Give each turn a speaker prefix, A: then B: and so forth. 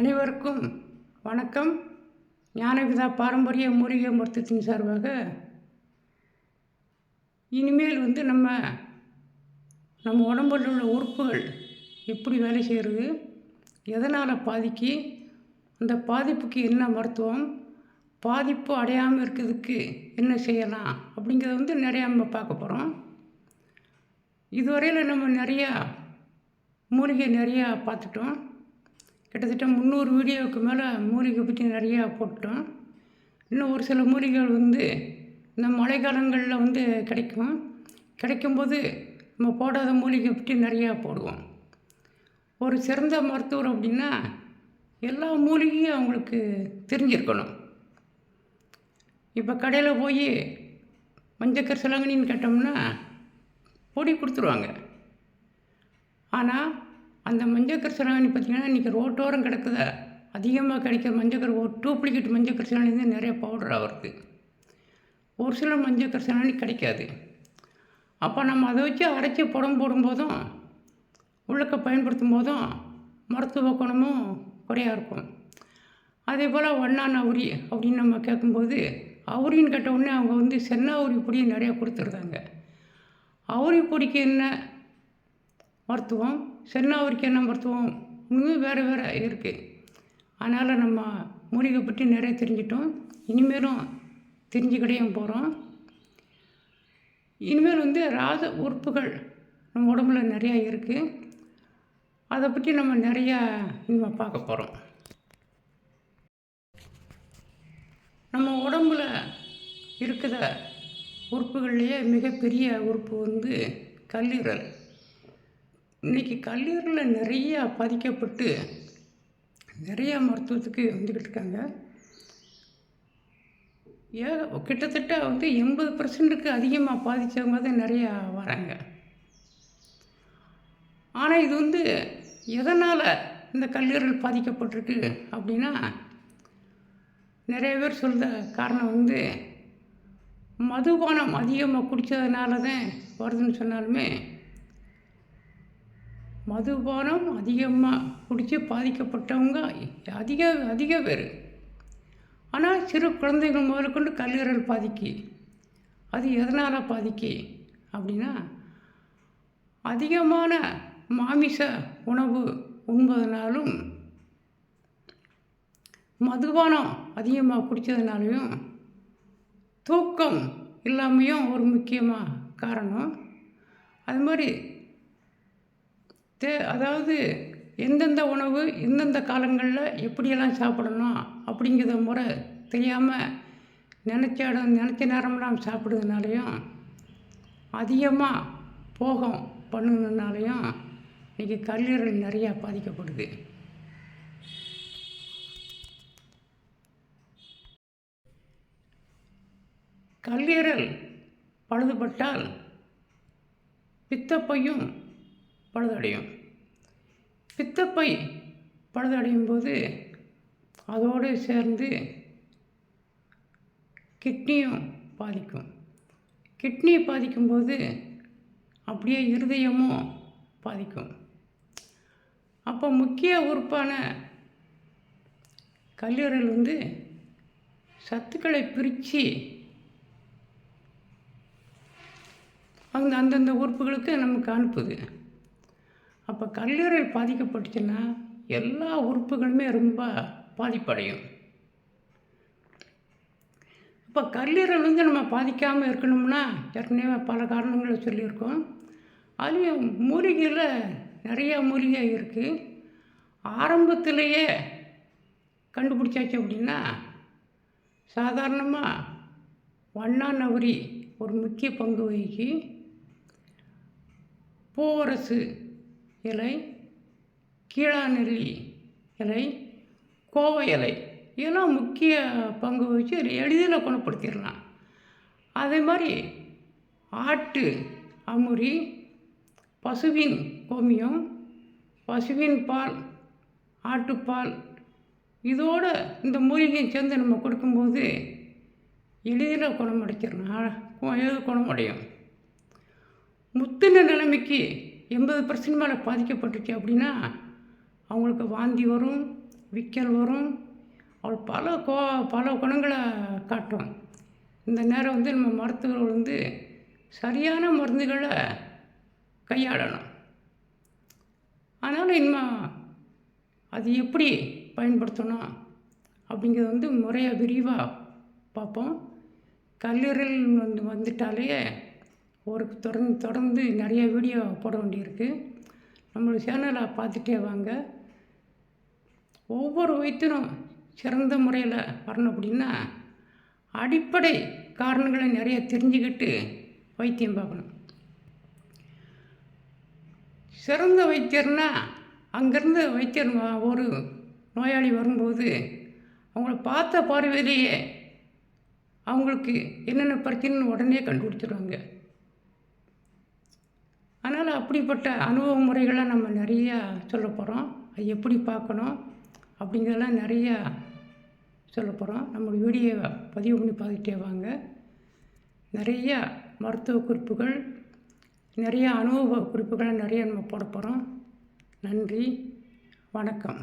A: அனைவருக்கும் வணக்கம். ஞானவிதா பாரம்பரிய மூலிகை மருத்துவத்தின் சார்பாக இனிமேல் வந்து நம்ம நம்ம உடம்பில் உள்ள உறுப்புகள் எப்படி வேலை செய்கிறது எதனால் பாதிக்கு அந்த பாதிப்புக்கு என்ன மருத்துவம் பாதிப்பு அடையாமல் இருக்கிறதுக்கு என்ன செய்யலாம் அப்படிங்கிறத வந்து நிறையா நம்ம பார்க்க போகிறோம் இதுவரையில் நம்ம நிறையா மூலிகை நிறையா பார்த்துட்டோம். கிட்டத்தட்ட முந்நூறு வீடியோவுக்கு மேலே மூலிகை பற்றி நிறையா போட்டோம். இன்னும் ஒரு சில மூலிகைகள் வந்து இந்த மழைக்காலங்களில் வந்து கிடைக்கும். கிடைக்கும்போது நம்ம போடாத மூலிகை பற்றி நிறையா போடுவோம். ஒரு சிறந்த மருத்துவர் அப்படின்னா எல்லா மூலிகையும் அவங்களுக்கு தெரிஞ்சிருக்கணும். இப்போ கடையில் போய் மஞ்சக்கர் சிலங்கனின்னு கேட்டோம்னா பொடி கொடுத்துருவாங்க. ஆனால் அந்த மஞ்சக்கர் சிலங்கனி பார்த்திங்கன்னா இன்றைக்கி ரோட்டோரம் கிடக்குது. அதிகமாக கிடைக்கிற மஞ்சக்கர் ஒரு டூப்ளிகேட் மஞ்சக்கர் சிலங்கனி தான் நிறைய பவுடராக வருது. ஒரு சில மஞ்சக்கர் சிலங்கனி கிடைக்காது. அப்போ நம்ம அதை வச்சு அரைச்சி புடம் போடும்போதும் உள்ளக்க பயன்படுத்தும் போதும் மருத்துவ குணமும் குறையாக இருக்கும். அதே போல் ஒன்னான் அவுரி அப்படின்னு நம்ம கேட்கும்போது அவுரின்னு கேட்ட உடனே அவங்க வந்து சென்னா அவுரி பொடி நிறையா கொடுத்துருந்தாங்க அவுரி பொடிக்கு என்ன மருத்துவம்? சென்னாவரிக்கு என்ன மருத்துவம் இன்னும் வேறு வேறு இருக்குது அதனால் நம்ம மூலிகை பற்றி நிறைய தெரிஞ்சிட்டோம். இனிமேலும் தெரிஞ்சுக்கிடையும் போகிறோம் இனிமேல் வந்து ராஜ உறுப்புகள் நம்ம உடம்புல நிறையா இருக்குது அதை பற்றி நம்ம நிறையா இனிமேல் பார்க்க போகிறோம் நம்ம உடம்புல இருக்கிற உறுப்புகள்லேயே மிகப்பெரிய உறுப்பு வந்து கல்லீரல். இன்றைக்கி கல்லீரலில் நிறையா பாதிக்கப்பட்டு நிறையா மருத்துவத்துக்கு வந்துக்கிட்டு இருக்காங்க. ஏ கிட்டத்தட்ட வந்து எண்பது பர்சன்ட்டுக்கு அதிகமாக பாதித்தவங்க தான் நிறையா வராங்க. ஆனால் இது வந்து எதனால் இந்த கல்லீரல் பாதிக்கப்பட்டிருக்கு அப்படின்னா நிறைய பேர் சொல்கிற காரணம் வந்து மதுபானம் அதிகமாக குடித்ததுனால தான் வருதுன்னு சொன்னாலுமே மதுபானம் அதிகமாக குடித்து பாதிக்கப்பட்டவங்க அதிக அதிக பேர். ஆனால் சிறு குழந்தைகள் முதற்கொண்டு கல்லீரல் பாதிக்கு. அது எதனால் பாதிக்கு? அப்படின்னா அதிகமான மாமிச உணவு உண்பதனாலும் மதுபானம் அதிகமாக குடித்ததுனாலையும் தூக்கம் இல்லாமையும் ஒரு முக்கியமாக காரணம். அது மாதிரி தே அதாவது எந்தெந்த உணவு எந்தெந்த காலங்களில் எப்படியெல்லாம் சாப்பிடணும் அப்படிங்கிற முறை தெரியாமல் நினச்ச இடம் நினச்ச நேரமெல்லாம் சாப்பிடுறதுனாலையும் அதிகமாக போகம் பண்ணுனதுனாலையும் இன்றைக்கி கல்லீரல் நிறையா பாதிக்கப்படுது. கல்லீரல் பழுதுபட்டால் பித்தப்பையும் பழுதடையும். பித்தப்பை பழுதடையும் போது அதோடு சேர்ந்து கிட்னியும் பாதிக்கும். கிட்னி பாதிக்கும்போது அப்படியே இருதயமும் பாதிக்கும். அப்போ முக்கிய உறுப்பான கல்லீரல் வந்து சத்துக்களை பிரித்து அந்த அந்தந்த உறுப்புகளுக்கு நமக்கு அனுப்புது அப்போ கல்லீரல் பாதிக்கப்பட்டுச்சுன்னா எல்லா உறுப்புகளுமே ரொம்ப பாதிப்படையும். இப்போ கல்லீரல் வந்து நம்ம பாதிக்காமல் இருக்கணும்னா ஏற்கனவே பல காரணங்களை சொல்லியிருக்கோம். அதுலேயும் மூலிகையில் நிறையா மூலிகை இருக்குது ஆரம்பத்திலேயே கண்டுபிடிச்சாச்சு அப்படின்னா சாதாரணமாக வண்ணா நவரி ஒரு முக்கிய பங்கு வகிக்கு பூவரசு இலை கீழாநெல்லி இலை கோவை இலை. இதெல்லாம் முக்கிய பங்கு வகிச்சு எளிதில் குணப்படுத்திடலாம். அதே மாதிரி ஆட்டு அமுரி பசுவின் கோமியம் பசுவின் பால் ஆட்டுப்பால். இதோட இந்த மூலிகையும் சேர்ந்து நம்ம கொடுக்கும்போது எளிதில் குணமடைச்சிடலாம். எது குணமடையும். முத்தின நிலைமைக்கு எண்பது பர்சன்ட் மேலே பாதிக்கப்பட்டுச்சு அப்படின்னா அவங்களுக்கு வாந்தி வரும் விக்கல் வரும். அவள் பல கோ பல குணங்களை காட்டும் இந்த நேரம் வந்து நம்ம மருத்துவர்கள் வந்து சரியான மருந்துகளை கையாளணும். அதனால் இன்னும் அது எப்படி பயன்படுத்தணும் அப்படிங்கிறது வந்து முறையாக விரிவாக பார்ப்போம். கல்லீரல் வந்து வந்துட்டாலே ஒரு தொடர்ந்து தொடர்ந்து நிறைய வீடியோ போட வேண்டியிருக்கு. நம்மளோட சேனலை பார்த்துட்டே வாங்க. ஒவ்வொரு வைத்தியரும் சிறந்த முறையில் வரணும் அப்படின்னா அடிப்படை காரணங்களை நிறைய தெரிஞ்சுக்கிட்டு வைத்தியம் பார்க்கணும். சிறந்த வைத்தியர்னா அங்கேருந்து வைத்தியர் ஒரு நோயாளி வரும்போது அவங்கள பார்த்த பார்வையிலேயே அவங்களுக்கு என்னென்ன பிரச்சனைன்னு உடனே கண்டுபிடிச்சிருவாங்க. அதனால் அப்படிப்பட்ட அனுபவ முறைகளை நம்ம நிறையா சொல்ல போகிறோம் அது எப்படி பார்க்கணும் அப்படிங்கிறதெல்லாம் நிறையா சொல்ல போகிறோம் நம்மளுடைய வீடியோவை பதிவு பண்ணி பார்த்துட்டே வாங்க. நிறையா மருத்துவ குறிப்புகள் நிறைய அனுபவ குறிப்புகளை நிறைய நம்ம போட போகிறோம் நன்றி. வணக்கம்.